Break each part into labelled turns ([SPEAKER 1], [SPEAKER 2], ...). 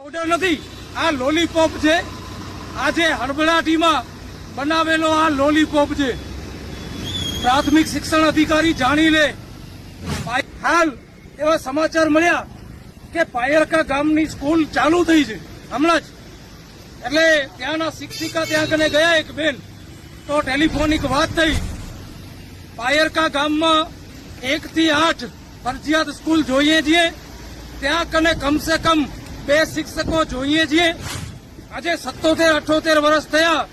[SPEAKER 1] Powder નથી. આ lollipop છે. આજે હડબડાટીમાં બનાવેલો આ લોલીપોપ છે. પ્રાથમિક શિક્ષણ અધિકારી જાણી લે. હાલ એવા સમાચાર મળ્યા કે પાયરકા ગામની સ્કૂલ ચાલુ થઈ છે. હમણાં જ. એટલે ત્યાંના શિક્ષિકા ત્યાં કને ગયા એક બેન. તો ટેલિફોનિક વાત થઈ. પાયરકા ગામમાં એક થી આઠ ફરજિયાત સ્કૂલ જોઈએ છીએ. ત્યાં કને કમસે કમ બે શિક્ષકો જોઈએ છીએ. આજે સત્તોતેર, અઠોતેર વર્ષ થયા.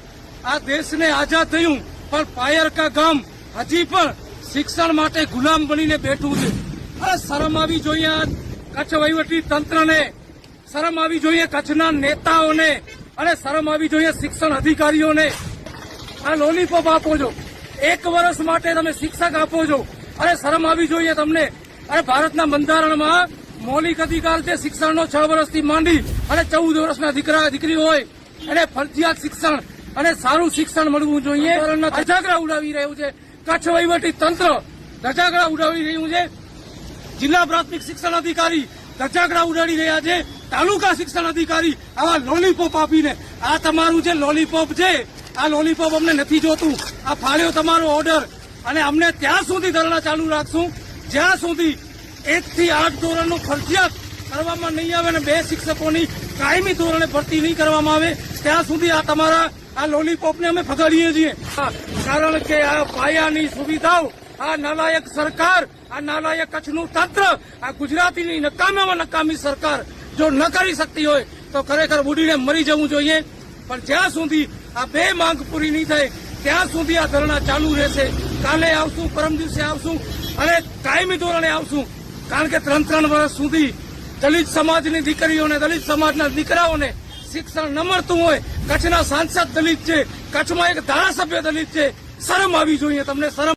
[SPEAKER 1] આ દેશને આઝાદ થયું. પણ પાયરકા ગામ હજી પણ શિક્ષણ માટે ગુલામ બનીને બેઠું છે. અરે શરમ આવી જોઈએ કચ્છ વહીવટી તંત્રને. શરમ આવી જોઈએ કચ્છના નેતાઓને. અને શરમ આવી જોઈએ શિક્ષણ અધિકારીઓને. આ લોલીપોપ આપો છો. એક વર્ષ માટે તમે શિક્ષક આપો છો. અરે શરમ આવી જોઈએ તમને. અરે ભારતના બંધારણમાં મૌલિક અધિકાર છે, શિક્ષણનો છ વર્ષથી માંડી અને ચૌદ વર્ષના દીકરા, દીકરી હોય, એને ફરજિયાત શિક્ષણ અને સારું શિક્ષણ મળવું જોઈએ. ધજાગરા ઉડાવી રહ્યું છે. કચ્છ વહીવટી તંત્ર ધજાગરા ઉડાવી રહ્યું છે. જિલ્લા પ્રાથમિક શિક્ષણ અધિકારી ધજાગરા ઉડાડી રહ્યા છે. તાલુકા શિક્ષણ અધિકારી આવા લોલીપોપ આપીને, આ તમારું જે લોલીપોપ છે, આ લોલીપોપ અમને નથી જોતું. આ ફાળ્યો તમારો ઓર્ડર અને અમને ત્યાં સુધી ધરણા ચાલુ રાખશું. જ્યાં સુધી એક થી આઠ ધોરણનું ફરજિયાત કરવામાં નહીં આવે અને બે શિક્ષકોની કાયમી ધોરણે ભરતી નહીં કરવામાં આવે, ત્યાં સુધી આ તમારા, આ લોલીપોપને અમે ફગાડીએ છીએ. કારણ કે આ પાયાની સુવિધાઓ, આ નાલાયક સરકાર, આ નાલાયક કચ્છનું તંત્ર, આ ગુજરાતીની નકામીમાં નકામી સરકાર જો ન કરી શકતી હોય, તો ખરેખર બુડીને મરી જવું જોઈએ. પણ જ્યાં સુધી આ બે માંગ પૂરી નહીં થાય, ત્યાં સુધી આ ધરણા ચાલુ રહેશે. કાલે આવશું, પરમ દિવસે આવશું અને કાયમી ધોરણે આવશું. કારણ કે ત્રણ ત્રણ વર્ષ સુધી દલિત સમાજની દીકરીઓને, દલિત સમાજના દીકરાઓને શિક્ષણ ન મળતું હોય, કચ્છના સાંસદ દલિત છે, કચ્છમાં એક ધારાસભ્ય દલિત છે, શરમ આવી જોઈએ, તમને શરમ